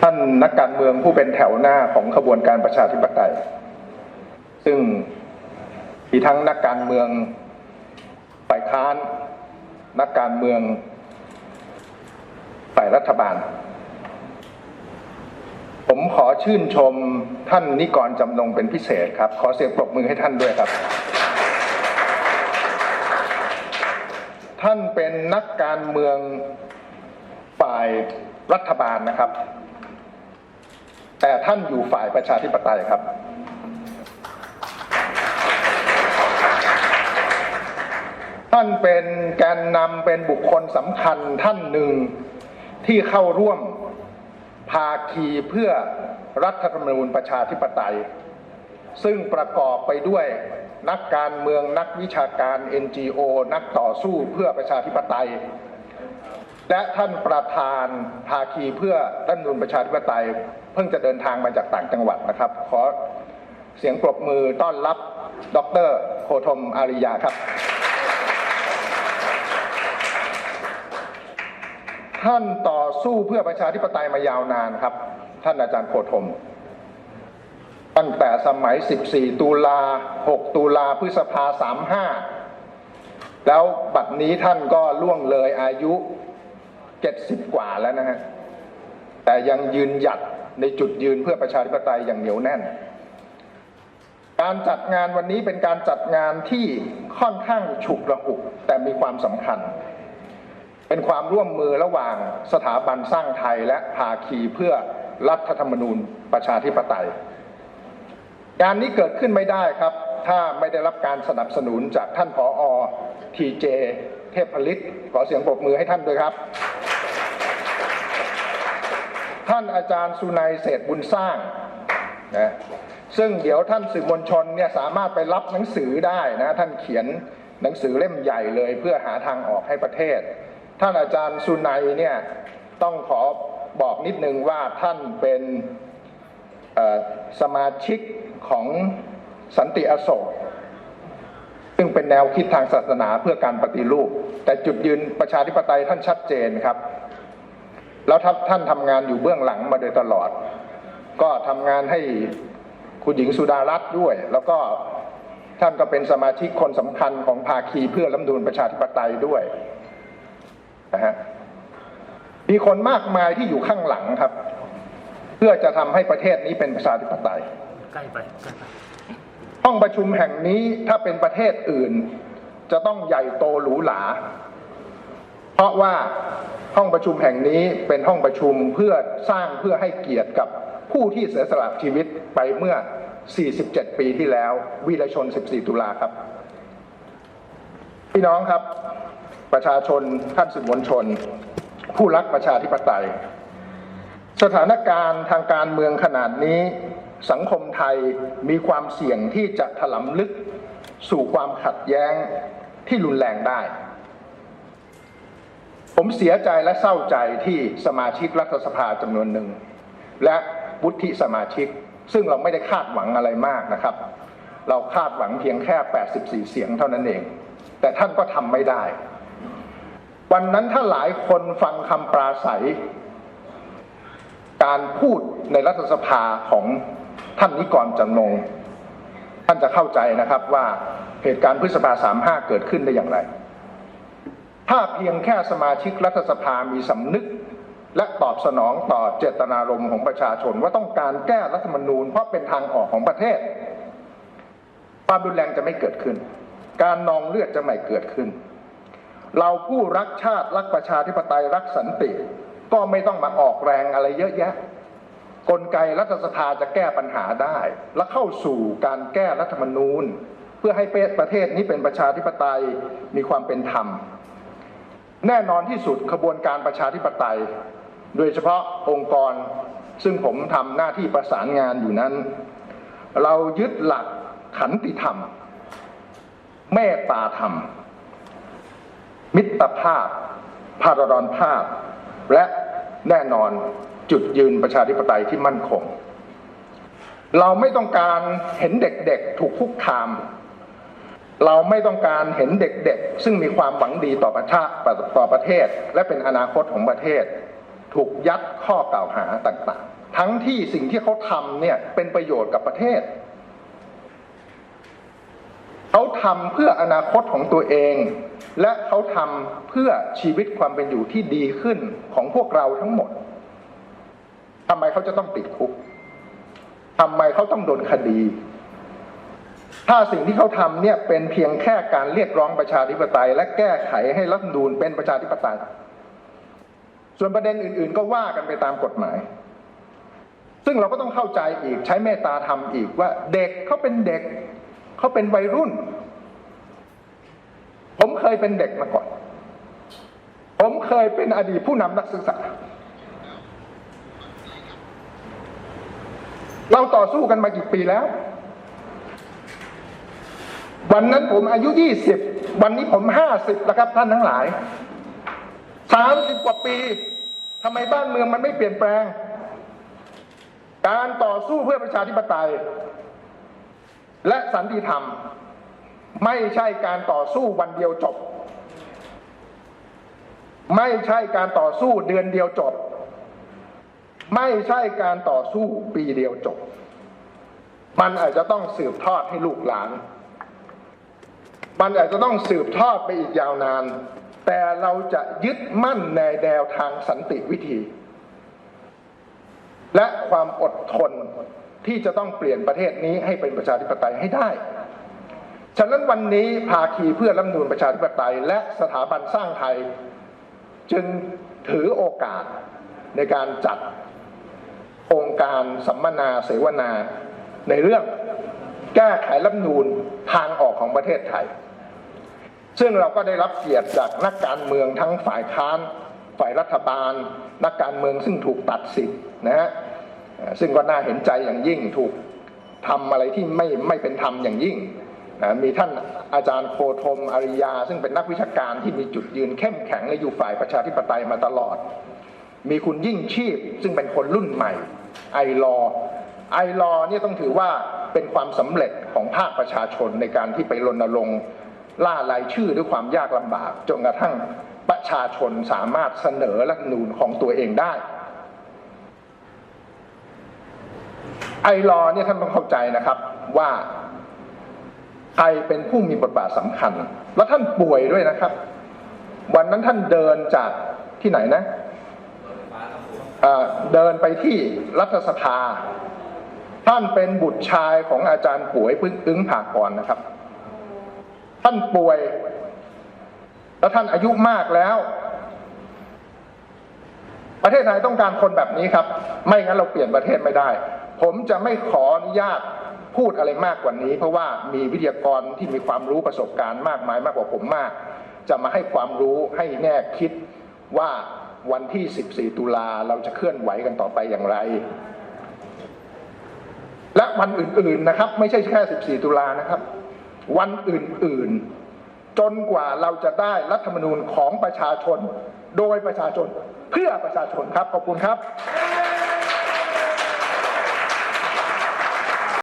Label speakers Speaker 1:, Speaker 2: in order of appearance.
Speaker 1: ท่านนักการเมืองผู้เป็นแถวหน้าของขบวนการประชาธิปไตย ซึ่งมีทั้งนักการเมืองฝ่ายค้าน นักการเมืองฝ่ายรัฐบาล ผมขอชื่นชมท่านนิกรจำนงเป็นพิเศษครับ ขอเสียงปรบมือให้ท่านด้วยครับ ท่านเป็นนักการเมืองฝ่ายรัฐบาลนะครับ แต่ท่านอยู่ฝ่ายประชาธิปไตยครับ ท่านเป็นแกนนำเป็นบุคคลสำคัญท่านหนึ่งที่เข้าร่วมภาคีเพื่อรัฐธรรมนูญประชาธิปไตย ซึ่งประกอบไปด้วยนักการเมืองนักวิชาการ NGO นักต่อสู้เพื่อประชาธิปไตย และท่านประธานภาคีเพื่อรัฐธรรมนูญประชาธิปไตย พิ่งจะเดินทางมาจากต่างจังหวัดนะครับ ขอเสียงปรบมือต้อนรับ ดรโคธมอาริยาครับ ท่านต่อสู้เพื่อประชาธิปไตยมายาวนานครับ ท่านอาจารย์โคธม ตั้งแต่สมัย 14 ตุลา 6 ตุลาพฤษภา 35 แล้วบัดนี้ท่านก็ล่วงเลยอายุ 70 กว่าแล้วนะฮะแต่ยังยืนหยัด ในจุดยืนเพื่อประชาธิปไตยอย่างเหนียวแน่น การจัดงานวันนี้เป็นการจัดงานที่ค่อนข้างฉุกระหุกแต่มีความสำคัญ เป็นความร่วมมือระหว่างสถาบันสร้างไทยและภาคีเพื่อรัฐธรรมนูญประชาธิปไตย งานนี้เกิดขึ้นไม่ได้ครับ ถ้าไม่ได้รับการสนับสนุนจากท่านผออทีเจเทพผลิตขอเสียงปรบมือให้ท่านด้วยครับ ท่านอาจารย์สุนัยเศษบุญสร้างนะซึ่งเดี๋ยวท่านสื่อมวลชนเนี่ยสามารถไปรับหนังสือได้นะท่านเขียนหนังสือเล่มใหญ่เลยเพื่อหาทางออกให้ประเทศ ท่านอาจารย์สุนัยเนี่ยต้องขอบอกนิดนึงว่าท่านเป็นสมาชิกของสันติอโศกซึ่งเป็นแนวคิดทางศาสนาเพื่อการปฏิรูป แต่จุดยืนประชาธิปไตยท่านชัดเจนครับ แล้วท่านทำงานอยู่เบื้องหลังมาโดยตลอด ก็ทำงานให้คุณหญิงสุดารัตน์ด้วย แล้วก็ท่านก็เป็นสมาชิกคนสำคัญของภาคีเพื่อรัฐธรรมนูญประชาธิปไตยด้วยนะฮะมีคนมากมายที่อยู่ข้างหลังครับ เพื่อจะทำให้ประเทศนี้เป็นประชาธิปไตย
Speaker 2: ใกล้ไปใกล้ไป
Speaker 1: ห้องประชุมแห่งนี้ถ้าเป็นประเทศอื่น จะต้องใหญ่โตหรูหราเพราะว่า ห้องประชุมแห่งนี้เป็นห้องประชุมเพื่อสร้างเพื่อให้เกียรติกับผู้ที่เสียสละชีวิตไปเมื่อ 47 ปีที่แล้ว วีรชน 14 ตุลาครับ พี่น้องครับ ประชาชนท่านสื่อมวลชน ผู้รักประชาธิปไตย สถานการณ์ทางการเมืองขนาดนี้สังคมไทยมีความเสี่ยงที่จะถลำลึกสู่ความขัดแย้งที่รุนแรงได้ ผมเสียใจและเศร้าใจที่สมาชิกรัฐสภาจำนวนหนึ่ง และวุฒิสมาชิก ซึ่งเราไม่ได้คาดหวังอะไรมากนะครับ เราคาดหวังเพียงแค่ 84 เสียงเท่านั้นเอง แต่ท่านก็ทำไม่ได้ วันนั้นถ้าหลายคนฟังคำปราศัย การพูดในรัฐสภาของท่านนิกรจำนง ท่านจะเข้าใจนะครับว่าเหตุการณ์พฤษภาสามห้าเกิดขึ้นได้อย่างไร ถ้าเพียงแค่สมาชิกรัฐสภามีสำนึก และตอบสนองต่อเจตนารมณ์ของประชาชนว่าต้องการแก้รัฐธรรมนูญเพราะเป็นทางออกของประเทศ ความรุนแรงจะไม่เกิดขึ้น การนองเลือดจะไม่เกิดขึ้น เราผู้รักชาติรักประชาธิปไตยรักสันติ ก็ไม่ต้องมาออกแรงอะไรเยอะแยะ กลไกรัฐสภาจะแก้ปัญหาได้ และเข้าสู่การแก้รัฐธรรมนูญ เพื่อให้ประเทศนี้เป็นประชาธิปไตยมีความเป็นธรรม แน่นอนที่สุดขบวนการประชาธิปไตย โดยเฉพาะองค์กรซึ่งผมทำหน้าที่ประสานงานอยู่นั้น เรายึดหลักขันติธรรม เมตตาธรรม มิตรภาพพารดรภาพ และแน่นอนจุดยืนประชาธิปไตยที่มั่นคง เราไม่ต้องการเห็นเด็กๆถูกคุกคาม เราไม่ต้องการเห็นเด็กๆ ซึ่งมีความหวังดีต่อประชาต่อประเทศ และเป็นอนาคตของประเทศ ถูกยัดข้อกล่าวหาต่างๆ ทั้งที่สิ่งที่เขาทำเนี่ยเป็นประโยชน์กับประเทศ เขาทำเพื่ออนาคตของตัวเอง และเขาทำเพื่อชีวิตความเป็นอยู่ที่ดีขึ้นของพวกเราทั้งหมดทำไมเขาจะต้องติดคุกทำไมเขาต้องโดนคดี ถ้าสิ่งที่เขาทำเนี่ยเป็นเพียงแค่การเรียกร้องประชาธิปไตย และแก้ไขให้รัฐมนูญเป็นประชาธิปไตย ส่วนประเด็นอื่น ๆ ก็ว่ากันไปตามกฎหมาย ซึ่งเราก็ต้องเข้าใจอีกใช้เมตตาธรรมอีกว่าเด็กเขาเป็นเด็กเขาเป็นวัยรุ่น ผมเคยเป็นเด็กมาก่อน ผมเคยเป็นอดีตผู้นำนักศึกษาเราต่อสู้กันมากี่ปีแล้ว วันนั้นผมอายุยี่สิบวันนี้ผมห้าสิบแล้วครับท่านทั้งหลายสามสิบกว่าปีทำไมบ้านเมืองมันไม่เปลี่ยนแปลง การต่อสู้เพื่อประชาธิปไตย และสันติธรรม ไม่ใช่การต่อสู้วันเดียวจบ ไม่ใช่การต่อสู้เดือนเดียวจบ ไม่ใช่การต่อสู้ปีเดียวจบ มันอาจจะต้องสืบทอดให้ลูกหลาน มันอาจจะต้องสืบทอดไปอีกยาวนาน แต่เราจะยึดมั่นในแนวทางสันติวิธี และความอดทนที่จะต้องเปลี่ยนประเทศนี้ให้เป็นประชาธิปไตยให้ได้ ฉะนั้นวันนี้ภาคีเพื่อรัฐนูญประชาธิปไตย และสถาบันสร้างไทย จึงถือโอกาสในการจัดองค์การสัมมนาเสวนาในเรื่องแก้ไขรัฐนูญทางออกของประเทศไทย ซึ่งเราก็ได้รับเกียรติจากนักการเมืองทั้งฝ่ายค้านฝ่ายรัฐบาล นักการเมืองซึ่งถูกตัดสิทธิ์นะฮะซึ่งก็น่าเห็นใจอย่างยิ่งถูกทำอะไรที่ไม่ไม่เป็นธรรมอย่างยิ่งนะมีท่านอาจารย์โคธมอริยา ซึ่งเป็นนักวิชาการที่มีจุดยืนเข้มแข็งและอยู่ฝ่ายประชาธิปไตยมาตลอด มีคุณยิ่งชีพ ซึ่งเป็นคนรุ่นใหม่ ไอรอไอรอเนี่ยต้องถือว่าเป็นความสำเร็จของภาคประชาชนในการที่ไปรณรงค์ ล่ารายชื่อด้วยความยากลำบากจนกระทั่งประชาชนสามารถเสนอรัฐนูญของตัวเองได้ ไอรอเนี่ยท่านต้องเข้าใจนะครับว่าใครเป็นผู้มีบทบาทสำคัญ แล้วท่านป่วยด้วยนะครับ วันนั้นท่านเดินจากที่ไหนนะเอ่อเดินไปที่รัฐสภา ท่านเป็นบุตรชายของอาจารย์ป่วยพึ่งอึ้งผากรนะครับ ท่านป่วย แล้วท่านอายุมากแล้ว ประเทศไทยต้องการคนแบบนี้ครับ ไม่งั้นเราเปลี่ยนประเทศไม่ได้ ผมจะไม่ขออนุญาตพูดอะไรมากกว่านี้ เพราะว่ามีวิทยากรที่มีความรู้ประสบการณ์มากมายมากกว่าผมมาก จะมาให้ความรู้ให้แง่คิดว่าวันที่ 14 ตุลาเราจะเคลื่อนไหวกันต่อไปอย่างไร และวันอื่นๆนะครับ ไม่ใช่แค่ 14 ตุลานะครับ วันอื่นๆ จนกว่าเราจะได้รัฐธรรมนูญของประชาชน โดยประชาชนเพื่อประชาชนครับ ขอบคุณครับ